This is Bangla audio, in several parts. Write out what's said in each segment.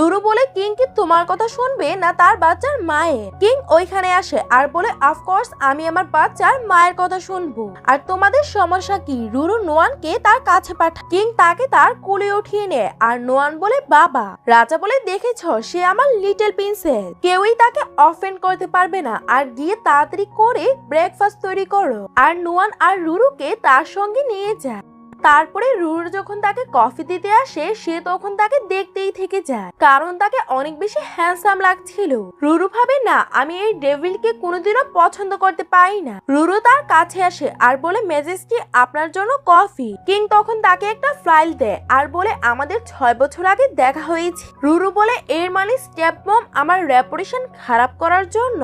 রুরু বলে কিং কি তোমার কথা শুনবে না তার বাচ্চার মায়ের? কিং ওইখানে আসে আর বলে অফকোর্স আমি আমার বাচ্চার মায়ের কথা শুনব। আর তোমাদের সমস্যা কি? রুরু নোয়ানকে তার কাছে পাঠা কিং তাকে তার কোলে উঠিয়ে নেয় আর নোয়ান বলে, বাবা। রাজা বলে, দেখেছ, সে আমার লিটল প্রিন্সেস কেউই তাকে অফেন্ড করতে পারবে না। আর গিয়ে তাড়াতাড়ি করে ব্রেকফাস্ট তৈরি করো। আর নোয়ান আর রুরুকে তার সঙ্গে নিয়ে যায়। তারপরে রুরু যখন তাকে কফি দিতে আসে, সে তখন তাকে দেখতেই থেকে যায়। কারণ তাকে অনেক বেশি হ্যান্ডসাম লাগছিল। রুরু ভাবে, না, আমি এই ডেভিলকে কোনোদিনও পছন্দ করতে পারি না। রুরু তার কাছে আসে আর বলে, মেজেস্টি, আপনার জন্য কফি কিং তখন তাকে একটা ফাইল দেয় আর বলে, আমাদের ছয় বছর আগে দেখা হয়েছে। রুরু বলে, এর মানে স্টেপ মম আমার রেপুটেশন খারাপ করার জন্য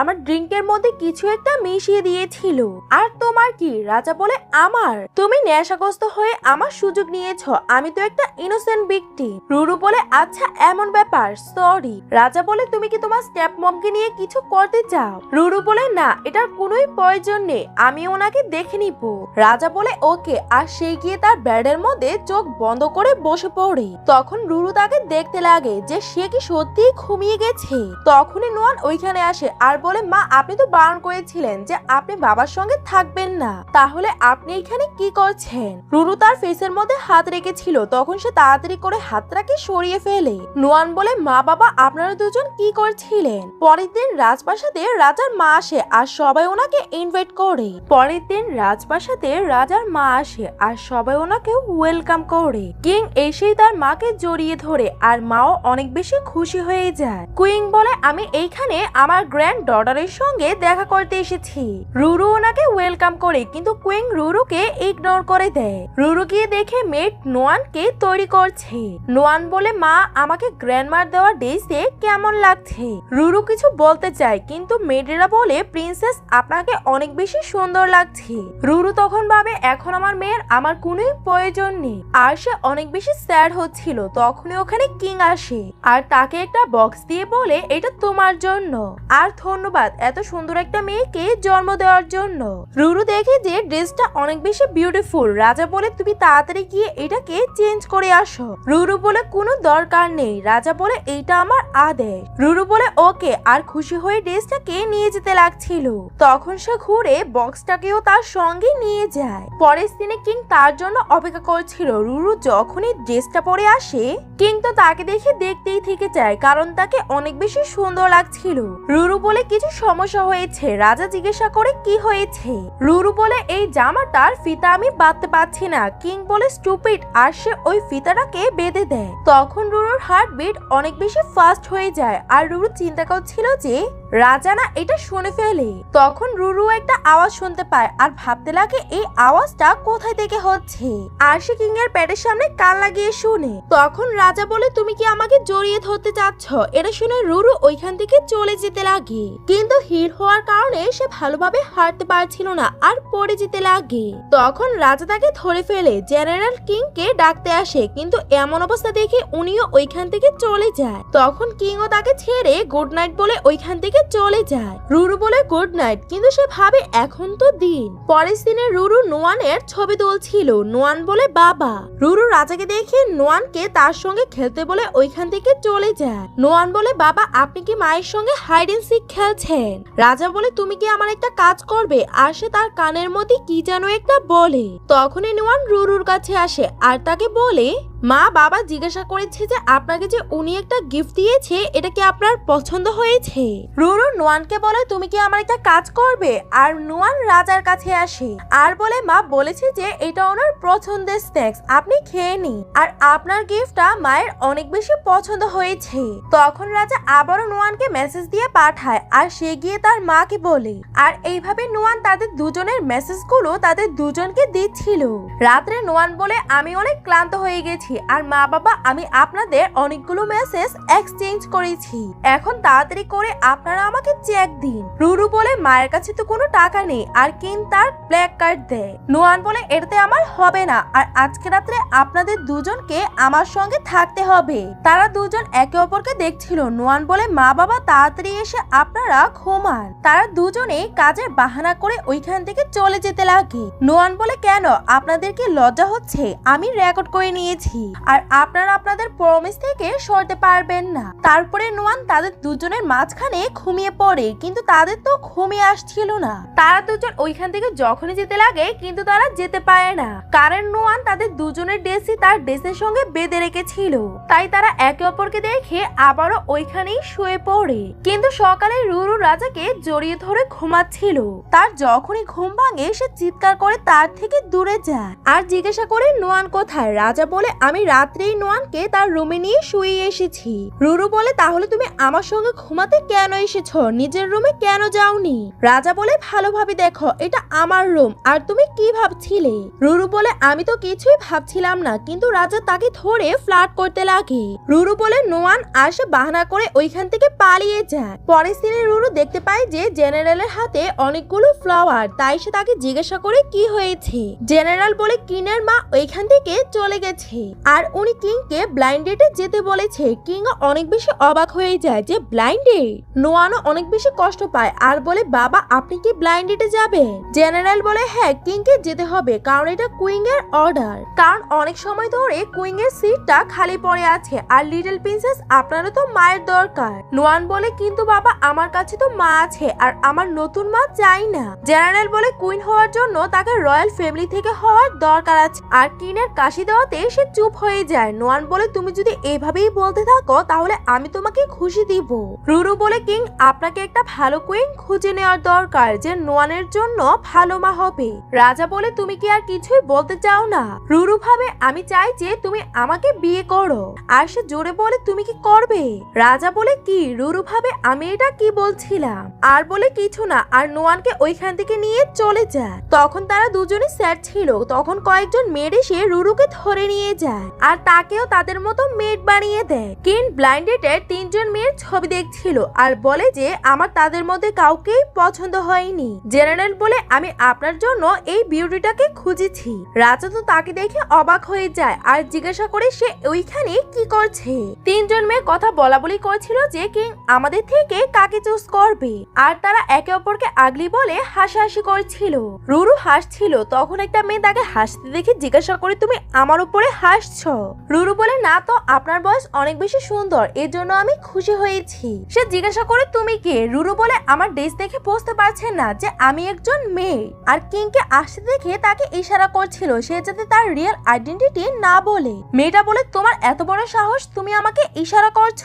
আমার ড্রিঙ্কের মধ্যে কিছু একটা মিশিয়ে দিয়েছিল। আর তোমার কি, রাজা বলে আমার? তুমি নেশাগ্রস্ত হয়ে আমার সুযোগ নিয়েছো। আমি তো একটা ইনোসেন্ট ব্যক্তি রুরু বলে আচ্ছা এমন ব্যাপার সরি রাজা বলে, তুমি কি তোমার স্টেপ মমকে নিয়ে কিছু করতে চাও? রুরু বলে, না, এটার কোনোই প্রয়োজন নেই, আমি ওনাকে দেখে নিব। রাজা বলে, ওকে। আর সে গিয়ে তার ব্যাডের মধ্যে চোখ বন্ধ করে বসে পড়ে। তখন রুরু তাকে দেখতে লাগে যে সে কি সত্যিই ঘুমিয়ে গেছে। তখনই নোয়ান ওইখানে আসে। আর বলে, মা, আপনি তো বারণ করেছিলেন যে আপনি বাবার সঙ্গে থাকবেন না। তাহলে আপনি এখানে কি করছেন? রুরু তার ফেসের মধ্যে হাত রেখেছিল। তখন সে তাড়াতাড়ি করে হাতটাকে সরিয়ে ফেলে। নোয়ান বলে, মা, বাবা, আপনারা দুজন কি করছিলেন? পরের দিন রাজপ্রাসাদে রাজার মা আসে আর সবাই ওনাকে ইনভাইট করে। পরের দিন রাজপ্রাসাদে রাজার মা আসে আর সবাই ওনাকে ওয়েলকাম করে। কিং এসেই তার মাকে জড়িয়ে ধরে আর মাও অনেক বেশি খুশি হয়ে যায়। কুইং বলে, আমি এইখানে আমার গ্র্যান্ড ডটারের সঙ্গে দেখা করতে এসেছি। রুরু ওনাকে ওয়েলকাম করে, কিন্তু কুইং রুরুকে ইগনোর করে দেয়। রুরু গিয়ে দেখে মেট নোয়ানকে তৈরি করছে। নোয়ান বলে, মা, আমাকে গ্র্যান্ডমার দেওয়া ডেসে কেমন লাগছে? রুরু কিছু বলতে চায়, কিন্তু মেয়েরা বলে, প্রিন্সেস, আপনাকে অনেক বেশি সুন্দর লাগছে। রুরু তখন ভাবে, এখন আমার মেয়ের আমার কোনোই প্রয়োজন নেই। আর সে অনেক বেশি স্যাড হচ্ছিল, তখনই ওখানে কিং আসে। আর তাকে একটা বক্স দিয়ে বলে, এটা তোমার জন্য। আর ধন্যবাদ, এত সুন্দর একটা মেয়েকে জন্ম দেওয়ার জন্য। রুরু দেখে যে ড্রেসটা অনেক বেশি বিউটিফুল রাজা বলে তুমি তাড়াতাড়ি গিয়ে এটাকে চেঞ্জ করে আসো। রুরু বলে, কোনো দরকার নেই, রাজা বলে, এইটা আমার আদেশ। রুরু বলে, ওকে, আর খুশি হয়ে ড্রেসটাকে নিয়ে যেতে লাগছিল। তখন সে ঘুরে বক্সটাকেও তার সঙ্গে নিয়ে যায়। পরের দিনে কিং তার জন্য অপেক্ষা করছিল। রুরু যখনই ড্রেসটা পরে আসে কিং তো তাকে দেখে দেখতেই থেকে যায়, কারণ তাকে অনেক বেশি সুন্দর লাগছিল। রুরু বলে কিছু সমস্যা হয়েছে। রাজা জিজ্ঞাসা করে, কি হয়েছে? রুরু বলে, এই জামাটার ফিতা আমি বাঁধতে পারছি না। কিং বলে, স্টুপিড। আর সে ওই ফিতাটাকে বেঁধে দেয়। তখন রুরুর হার্ট বিট অনেক বেশি ফাস্ট হয়ে যায়। আর রুরু চিন্তা করছিল যে রাজা না এটা শুনে ফেলে। তখন রুরু একটা আওয়াজ শুনতে পায় আর ভাবতে লাগে এই আওয়াজটা কোথায় থেকে হচ্ছে। আর সে কিং এর পেটের সামনে কান লাগিয়ে শুনে, তখন রাজা বলে, তুমি কি আমাকে জড়িয়ে ধরতে চাচ্ছ? এটা শুনে রুরু ওইখান থেকে চলে যেতে লাগে। কিন্তু হির হওয়ার কারণে সে ভালোভাবে হাঁটতে পারছিল না আর পড়ে যেতে লাগে। তখন রাজা তাকে ধরে ফেলে, জেনারেল কিং কে ডাকতে আসে, কিন্তু এমন অবস্থা দেখে উনিও ওইখান থেকে চলে যায়। তখন কিংও তাকে ছেড়ে গুড নাইট বলে ওইখান থেকে চলে যায়। রুরু বলে গুড নাইট কিন্তু সে ভাবে, এখন তো দিন। পরের দিনে রুরু নোয়ানের ছবি তুলছিল। নোয়ান বলে, বাবা। রুরু রাজাকে দেখে নোয়ানকে তার সঙ্গে খেলতে বলে ওইখান থেকে চলে যায়। নোয়ান বলে, বাবা, আপনি কি মায়ের সঙ্গে হাইড এন্ড সিক খেলছেন? রাজা বলে, তুমি কি আমার একটা কাজ করবে? আর সে তার কানের মধ্যে কি যেন একটা বলে। তখনই নোয়ান রুরুর কাছে আসে আর তাকে বলে মা বাবা জিজ্ঞাসা করেছে যে আপনাকে যে উনি একটা গিফট দিয়েছে, এটা কি আপনার পছন্দ হয়েছে? রুরু নোয়ানকে বলে, তুমি কি আমার একটা কাজ করবে? আর নোয়ান রাজার কাছে আসে। আর বলে, মা বলেছে যে এটা ওনার পছন্দের স্ন্যাক্স আপনি খেয়ে নিন। আর আপনার গিফটটা মায়ের অনেক বেশি পছন্দ হয়েছে। তখন রাজা আবারও নোয়ানকে মেসেজ দিয়ে পাঠায়, আর সে গিয়ে তার মাকে বলে। আর এইভাবে নোয়ান তাদের দুজনের মেসেজগুলো তাদের দুজনকে দিচ্ছিল। রাত্রে নোয়ান বলে, আমি অনেক ক্লান্ত হয়ে গেছি। আর মা বাবা, আমি আপনাদের অনেকগুলো মেসেজ এক্সচেঞ্জ করেছি। এখন তাড়াতাড়ি করে আপনারা আমাকে চেক দিন। রুরু বলে, মায়ের কাছে তো কোনো টাকা নেই, আর কিন তার ব্ল্যাক কার্ড দেয়। নোয়ান বলে, এটাতে আমার হবে না, আর আজকে রাত্রে আপনাদের দুজনকে আমার সঙ্গে থাকতে হবে। তারা দুজন একে অপরকে দেখছিল। নোয়ান বলে, মা বাবা, তাড়াতাড়ি এসে আপনারা ঘুমান। তারা দুজনে কাজের বাহানা করে ওইখান থেকে চলে যেতে লাগে। নোয়ান বলে, কেন? আপনাদের কি লজ্জা হচ্ছে? আমি রেকর্ড করে নিয়েছি। আর আপনারা আপনাদের প্রমিস থেকে সরতে পারবেন না। তারপরে নোয়ান তাদের দুজনের মাঝখানে ঘুমিয়ে পড়ে, কিন্তু তাদের তো ঘুমিয়ে আসছিল না। তারা দুজন ওইখান থেকে যখনই যেতে লাগে, কিন্তু তারা যেতে পারে না। কারণ নোয়ান তাদের দুজনের ড্রেসই তার ড্রেসের সঙ্গে বেঁধে রেখেছিল। তাই তারা একে অপরকে দেখে আবারও ওইখানেই শুয়ে পড়ে। কিন্তু সকালে রুরু রাজাকে জড়িয়ে ধরে ঘুমাচ্ছিল। তার যখনই ঘুম ভাঙে, সে চিৎকার করে তার থেকে দূরে যায়। আর জিজ্ঞাসা করে নোয়ান কোথায়? রাজা বলে আমি রাত্রেই নোয়ানকে তার রুমে নিয়ে শুয়ে এসেছি। রুরু বলে, তাহলে তুমি আমার সঙ্গে ঘুমাতে কেন এসেছ? নিজের রুমে কেন যাওনি? রাজা বলে, ভালোভাবে দেখো, এটা আমার রুম, আর তুমি কি ভাবছিলে? রুরু বলে, আমি তো কিছুই ভাবছিলাম না, কিন্তু রাজা তাকে ধরে ফ্লার্ট করতে লাগে। রুরু বলে, নোয়ান আসে বাহানা করে ওইখান থেকে পালিয়ে যায়। পরের সিনে রুরু দেখতে পায় যে, জেনারেলের হাতে অনেকগুলো ফ্লাওয়ার, তাই সে তাকে জিজ্ঞাসা করে, কি হয়েছে? জেনারেল বলে, কিনের মা ওইখান থেকে চলে গেছে। আর উনি কিংকে ব্লাইন্ড ডেটে যেতে বলেছে। কিং অনেক বেশি অবাক হয়ে যায় যে, ব্লাইন্ড? ডেট নোয়ানও অনেক বেশি কষ্ট পায় আর বলে, বাবা, আপনি কি ব্লাইন্ড ডেটে যাবেন? জেনারেল বলে হ্যাঁ কিংকে যেতে হবে, কারণ এটা কুইং এর অর্ডার। কারণ অনেক সময় ধরে কুইং এর সিটটা খালি পড়ে আছে আর লিটল প্রিন্সেস আপনারও তো মায়ের দরকার। নোয়ান বলে, কিন্তু বাবা, আমার কাছে তো মা আছে আর আমার নতুন মা চাই না। জেনারেল বলে, কুইন হওয়ার জন্য তাকে রয়্যাল ফ্যামিলি থেকে হওয়ার দরকার আছে। আর কিনের কাশি দেওয়াতে সে চুপ হয়ে যায়। নোয়ান বলে, তুমি যদি এভাবেই বলতে থাকো, তাহলে আমি তোমাকে খুশি দিব। রুরু বলে, কিং, আপনাকে একটা ভালো কুইন খুঁজে নেওয়ার দরকার, যে নোয়ানের জন্য ভালো মা হবে। রাজা বলে, তুমি কি আর কিছুই বলতে চাও না? রুরু ভাবে, আমি চাই যে তুমি আমাকে বিয়ে করো। আর সে জোরে বলে, তুমি কি করবে? রাজা বলে, কি? রুরু ভাবে, আমি এটা কি বলছিলাম? আর বলে, কিছু না। আর নোয়ানকে ওইখান থেকে নিয়ে চলে যায়। তখন তারা দুজনে স্যার ছিল। তখন কয়েকজন মেয়ের এসে রুরুকে ধরে নিয়ে যায়। আর তাকেও তাদের মতো মেড বানিয়ে দেয়। কিন ব্লাইন্ডেটের তিনজন মেয়ের ছবি দেখছিল আর বলে যে, আমার তাদের মধ্যে কাউকেই পছন্দ হয়নি। জেনারেল বলে, আমি আপনার জন্য এই বিউটিটাকে খুঁজেছি। রাজা তো তাকে দেখে অবাক হয়ে যায় আর জিজ্ঞাসা করে, সে ওইখানে কি করছে? তিনজন মেয়ে কথা বলা বলি করছিল যে কিং আমাদের থেকে কাকে চুজ করবে? আর তারা একে অপরকে আগলি বলে হাসাহাসি করছিল। রুরু হাসছিল। তখন একটা মেয়ে তাকে হাসতে দেখে জিজ্ঞাসা করে, তুমি আমার উপরে হাসছো রুরু বলে, না তো, আপনার বয়স অনেক বেশি সুন্দর, এর জন্য আমি খুশি হয়েছি। সে জিজ্ঞাসা করে, তুমি কে? রুরু বলে, আমার ড্রেস দেখে বুঝতে পারছেন না যে আমি একজন মেয়ে। আর কিংকে আসতে দেখে তাকে ইশারা করছিল, সে যাতে তার রিয়েল আইডেন্টিটি না বলে। মেয়েটা বলে, তোমার এত বড় সাহস, তুমি আমাকে ইশারা করছ?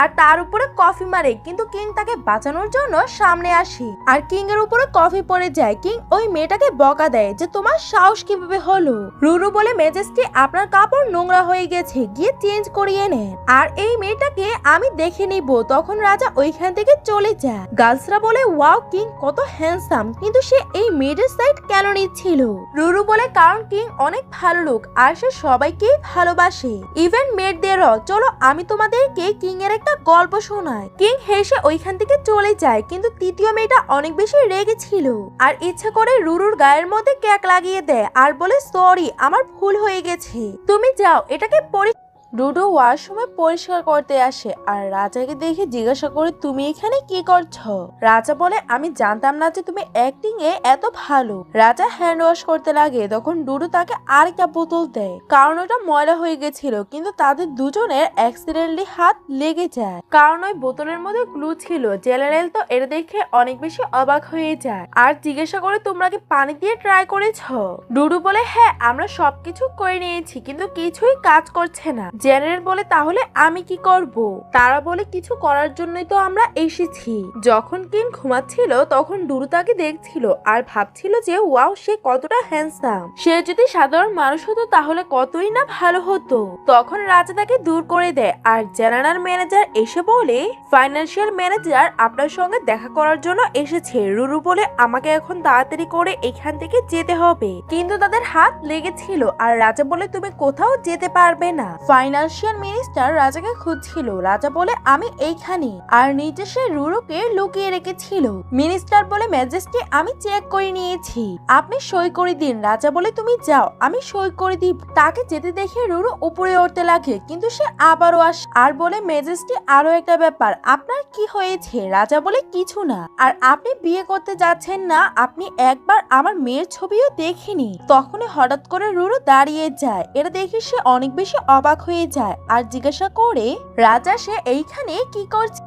আর তার উপরে কফি মারে, কিন্তু কিং তাকে বাঁচানোর জন্য সামনে আসে। আর কিং এর উপরে কফি পড়ে যায়, কিং ওই মেয়েটাকে বকা দেয় যে, তোমার সাহস কীভাবে হলো? রুরু বলে মেজেস্টি আপনার কাপড় নোংরা হয়ে গেছে, গিয়ে চেঞ্জ করিয়ে নেন আর এই মেয়েটাকে আমি দেখে নিব, তখন রাজা ওইখান থেকে চলে যায়। গার্লসরা বলে, ওয়াও, কিং, কত হ্যান্ডসাম কিন্তু সে এই মেয়েদের সাইড কেন নিচ্ছিল? রুরু বলে, কারণ কিং অনেক ভালো লোক, আর সে সবাইকেই ভালোবাসে। ইভেন মেয়েদেরও, চলো আমি তোমাদেরকে কিং এর একটা গল্প শোনাই। কিং হেসে ওইখান থেকে চলে যায়, কিন্তু তৃতীয় মেয়েটা অনেক বেশি রেগে ছিল। আর ইচ্ছা করে রুরুর গায়ের মধ্যে ক্যাক লাগিয়ে দেয়, আর বলে সরি আমার ভুল হয়ে গেছে। তুমি যাও এটাকে পরি ডুডু ওয়াশরুমে পরিষ্কার করতে আসে আর রাজাকে দেখে জিজ্ঞাসা করে, তুমি এখানে কি করছ? রাজা বলে, আমি জানতাম না যে তুমি অ্যাক্টিং এ এত ভালো। রাজা হ্যান্ড ওয়াশ করতে লাগে, তখন ডুডু তাকে আরেকটা বোতল দেয়। কারণ ওটা ময়লা হয়ে গেছিল, কিন্তু তাদের দুজনের অ্যাক্সিডেন্টলি হাত লেগে যায়। কারণ ওই বোতলের মধ্যে গ্লু ছিল, জেনারেল তো এটা দেখে অনেক বেশি অবাক হয়ে যায়। আর জিজ্ঞাসা করে, তোমরা কি পানি দিয়ে ট্রাই করেছ? ডুডু বলে হ্যাঁ আমরা সবকিছু করে নিয়েছি, কিন্তু কিছুই কাজ করছে না। জেনারেল বলে তাহলে আমি কি করব? তারা বলে কিছু করার জন্যই তো আমরা এসেছি। যখন কিন ঘুমাচ্ছিল, তখন ডুরু তাকে দেখছিল আর ভাবছিল যে, ওয়াও, সে কতটা হ্যান্ডসাম সে যদি সাধারণ মানুষ হতো, তাহলে কতই না ভালো হতো। তখন রাজা তাকে দূর করে দেয় আর জেনারেল ম্যানেজার এসে বলে ফাইন্যান্সিয়াল ম্যানেজার আপনার সঙ্গে দেখা করার জন্য এসেছে। রুরু বলে আমাকে এখন তাড়াতাড়ি করে এখান থেকে যেতে হবে। কিন্তু তাদের হাত লেগেছিল আর রাজা বলে, তুমি কোথাও যেতে পারবে না। ফাইন ফিনান্সিয়াল মিনিস্টার রাজাকে খুঁজছিল। রাজা বলে, আমি এইখানে। আর নিচে সে রুরুকে লুকিয়ে রেখেছিল। মিনিস্টার বলে, ম্যাজেস্টি, আমি চেক করে নিয়েছি। আপনি সই করে দিন। রাজা বলে, তুমি যাও, আমি সই করে দিব। তাকে যেতে দেখে রুরু উপরে উঠতে লাগে, কিন্তু সে আবারও আস, আর বলে মেজেস্টি আরও একটা ব্যাপার। আপনার কি হয়েছে? রাজা বলে, কিছু না। আর আপনি বিয়ে করতে যাচ্ছেন না, আপনি একবার আমার মেয়ের ছবিও দেখিনি। তখনই হঠাৎ করে রুরু দাঁড়িয়ে যায়। এটা দেখে সে অনেক বেশি অবাক হয়ে যায় আর জিজ্ঞাসা করে রাজা সে এইখানে কি করছে?